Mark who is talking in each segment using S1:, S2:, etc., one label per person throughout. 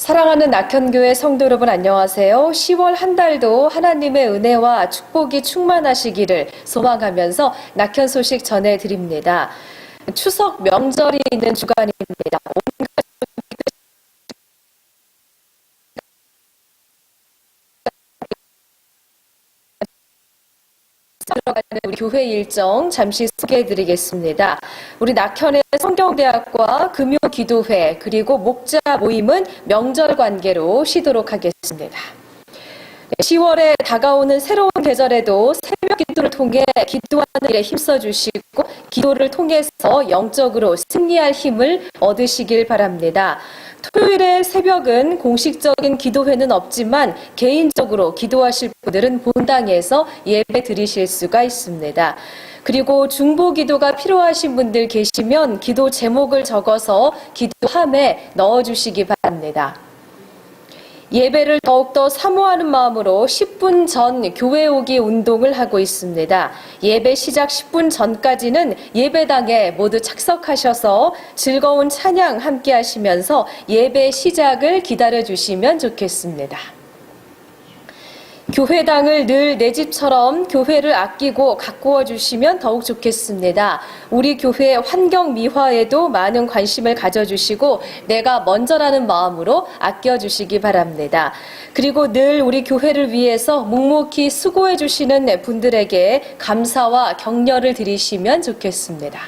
S1: 사랑하는 낙현교회 성도 여러분 안녕하세요. 10월 한 달도 하나님의 은혜와 축복이 충만하시기를 소망하면서 낙현 소식 전해드립니다. 추석 명절이 있는 주간입니다. 들어가는 우리 교회 일정 잠시 소개해드리겠습니다. 우리 낙현의 성경대학과 금요기도회 그리고 목자 모임은 명절 관계로 쉬도록 하겠습니다. 10월에 다가오는 새로운 계절에도 새벽 기도를 통해 기도하는 일에 힘써 주시고 기도를 통해서 영적으로 승리할 힘을 얻으시길 바랍니다. 토요일의 새벽은 공식적인 기도회는 없지만 개인적으로 기도하실 분들은 본당에서 예배 드리실 수가 있습니다. 그리고 중보 기도가 필요하신 분들 계시면 기도 제목을 적어서 기도함에 넣어 주시기 바랍니다. 예배를 더욱더 사모하는 마음으로 10분 전 교회 오기 운동을 하고 있습니다. 예배 시작 10분 전까지는 예배당에 모두 착석하셔서 즐거운 찬양 함께 하시면서 예배 시작을 기다려 주시면 좋겠습니다. 교회당을 늘 내 집처럼 교회를 아끼고 가꾸어 주시면 더욱 좋겠습니다. 우리 교회 환경 미화에도 많은 관심을 가져주시고 내가 먼저라는 마음으로 아껴 주시기 바랍니다. 그리고 늘 우리 교회를 위해서 묵묵히 수고해 주시는 분들에게 감사와 격려를 드리시면 좋겠습니다.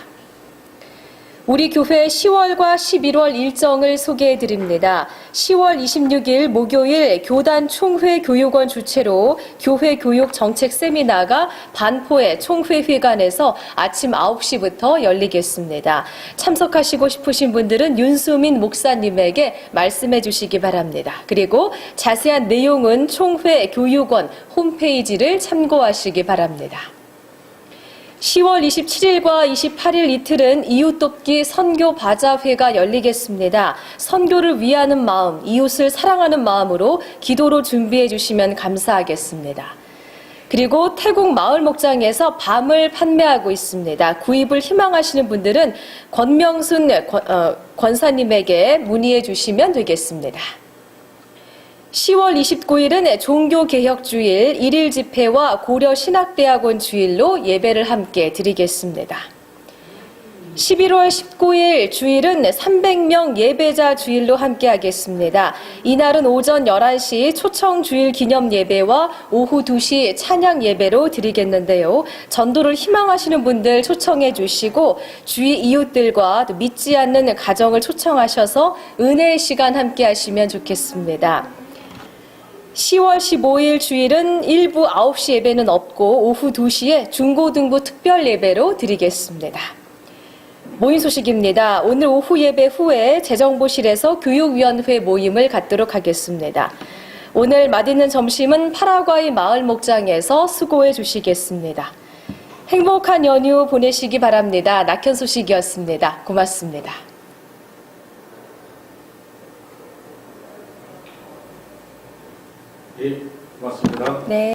S1: 우리 교회 10월과 11월 일정을 소개해 드립니다. 10월 26일 목요일 교단 총회 교육원 주최로 교회 교육 정책 세미나가 반포의 총회 회관에서 아침 9시부터 열리겠습니다. 참석하시고 싶으신 분들은 윤수민 목사님에게 말씀해 주시기 바랍니다. 그리고 자세한 내용은 총회 교육원 홈페이지를 참고하시기 바랍니다. 10월 27일과 28일 이틀은 이웃 돕기 선교 바자회가 열리겠습니다. 선교를 위하는 마음, 이웃을 사랑하는 마음으로 기도로 준비해 주시면 감사하겠습니다. 그리고 태국 마을 목장에서 밤을 판매하고 있습니다. 구입을 희망하시는 분들은 권명순 권- 어, 권사님에게 문의해 주시면 되겠습니다. 10월 29일은 종교개혁 주일 1일 집회와 고려 신학대학원 주일로 예배를 함께 드리겠습니다. 11월 19일 주일은 300명 예배자 주일로 함께 하겠습니다. 이날은 오전 11시 초청 주일 기념 예배와 오후 2시 찬양 예배로 드리겠는데요. 전도를 희망하시는 분들 초청해 주시고 주위 이웃들과 또 믿지 않는 가정을 초청하셔서 은혜의 시간 함께 하시면 좋겠습니다. 10월 15일 주일은 일부 9시 예배는 없고 오후 2시에 중고등부 특별 예배로 드리겠습니다. 모임 소식입니다. 오늘 오후 예배 후에 재정보실에서 교육위원회 모임을 갖도록 하겠습니다. 오늘 맛있는 점심은 파라과이 마을 목장에서 수고해 주시겠습니다. 행복한 연휴 보내시기 바랍니다. 낙현 소식이었습니다. 고맙습니다.
S2: 예, 고맙습니다.
S1: 네.